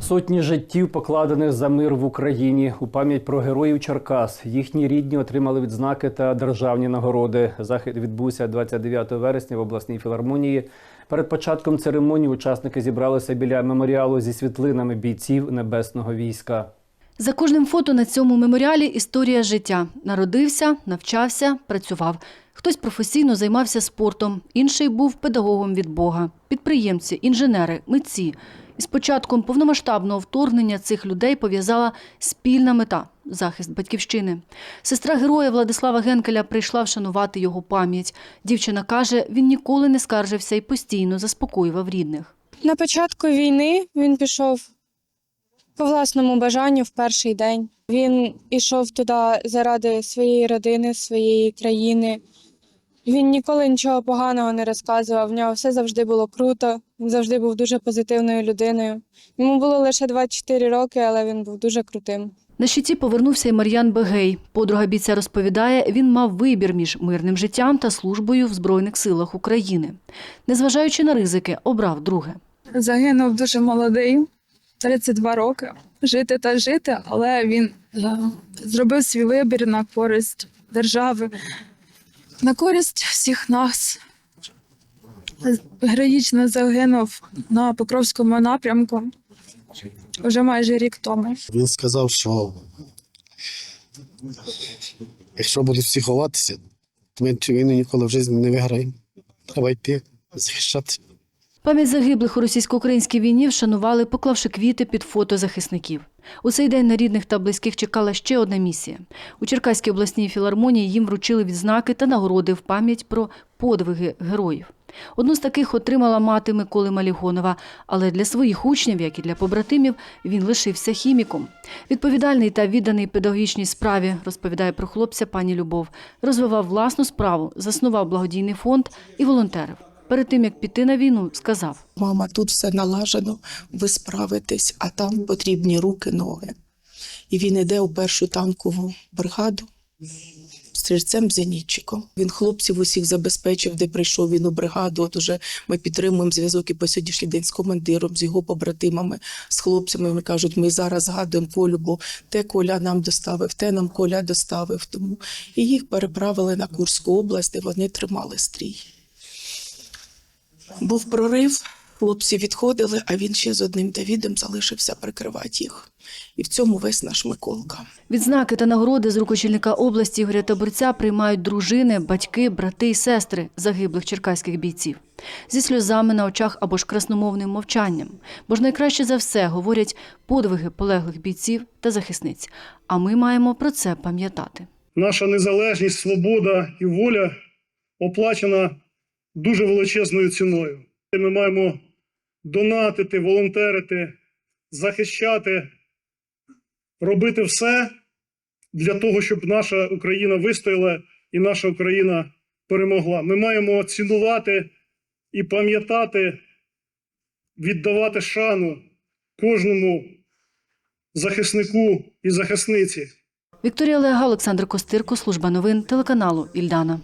Сотні життів покладених за мир в Україні у пам'ять про героїв Черкас. Їхні рідні отримали відзнаки та державні нагороди. Захід відбувся 29 вересня в обласній філармонії. Перед початком церемонії учасники зібралися біля меморіалу зі світлинами бійців небесного війська. За кожним фото на цьому меморіалі історія життя. Народився, навчався, працював. Хтось професійно займався спортом, інший був педагогом від Бога. Підприємці, інженери, митці. Із початком повномасштабного вторгнення цих людей пов'язала спільна мета захист батьківщини. Сестра героя Владислава Генкеля прийшла вшанувати його пам'ять. Дівчина каже, він ніколи не скаржився і постійно заспокоював рідних. На початку війни він пішов по власному бажанню в перший день. Він ішов туди заради своєї родини, своєї країни. Він ніколи нічого поганого не розказував. В нього все завжди було круто. Він завжди був дуже позитивною людиною. Йому було лише 24 роки, але він був дуже крутим. На щиті повернувся і Мар'ян Бегей. Подруга бійця розповідає, він мав вибір між мирним життям та службою в Збройних силах України. Незважаючи на ризики, обрав друге. Загинув дуже молодий, 32 роки. Жити та жити, але він е, зробив свій вибір на користь держави, на користь всіх нас. Героїчно загинув на Покровському напрямку вже майже рік тому. Він сказав, що якщо будуть всі ховатися, то ми війну ніколи в житті не виграємо. Треба йти захищати. Пам'ять загиблих у російсько-українській війні вшанували, поклавши квіти під фото захисників. У цей день на рідних та близьких чекала ще одна місія. У Черкаській обласній філармонії їм вручили відзнаки та нагороди в пам'ять про подвиги героїв. Одну з таких отримала мати Миколи Малігонова, але для своїх учнів, як і для побратимів, він лишився хіміком. Відповідальний та відданий педагогічній справі, розповідає про хлопця пані Любов, розвивав власну справу, заснував благодійний фонд і волонтерив. Перед тим як піти на війну, сказав: Мама, тут все налажено, ви справитесь, а там потрібні руки, ноги. І він іде у першу танкову бригаду стрільцем зенітчиком. Він хлопців усіх забезпечив, де прийшов він у бригаду. От уже ми підтримуємо зв'язок і по сьогоднішній день з командиром, з його побратимами, з хлопцями. Вони кажуть, ми зараз згадуємо Колю, бо те Коля нам доставив, те нам Коля доставив. Тому і їх переправили на Курську область, де вони тримали стрій. Був прорив, хлопці відходили, а він ще з одним Давідом залишився прикривати їх. І в цьому весь наш Миколка. Відзнаки та нагороди з рук очільника області Ігоря Таборця приймають дружини, батьки, брати і сестри загиблих черкаських бійців. Зі сльозами на очах або ж красномовним мовчанням. Бо ж найкраще за все говорять подвиги полеглих бійців та захисниць. А ми маємо про це пам'ятати. наша незалежність, свобода і воля оплачена дуже величезною ціною. Ми маємо донатити, волонтерити, захищати, робити все для того, щоб наша Україна вистояла і наша Україна перемогла. Ми маємо цінувати і пам'ятати, віддавати шану кожному захиснику і захисниці. Вікторія Лега, Олександр Костирко, служба новин телеканалу Ільдана.